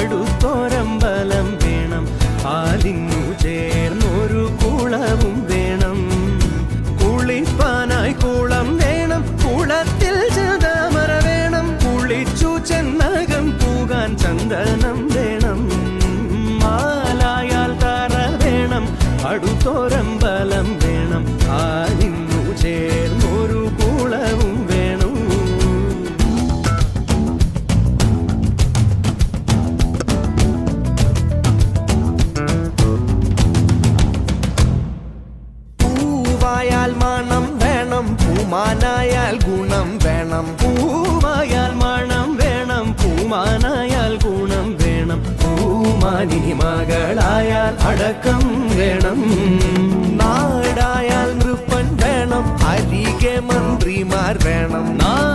അടുത്തോരമ്പലം വേണം. ആലിങ്ങു ചേർന്നൊരു കുളവും വേണം. കുളിപ്പാനായി കുളം വേണം. കുളത്തിൽ ചതാമറ വേണം. കുളിച്ചു ചെന്നകം പൂകാൻ ചന്ദനം വേണം. മാലായാൽ തറ വേണം. അടുത്തോരമ്പലം വേണം പൂവായാൽ മണം വേണം പൂമാനായാൽ ഗുണം വേണം. പൂവായാൽ മണം വേണം പൂമാനായാൽ ഗുണം വേണം. പൂമാനി മകളായാൽ അടക്കം വേണം. നാടായാൽ നൃപ്പൻ വേണം അരികെ മന്ത്രിമാർ വേണം. നാ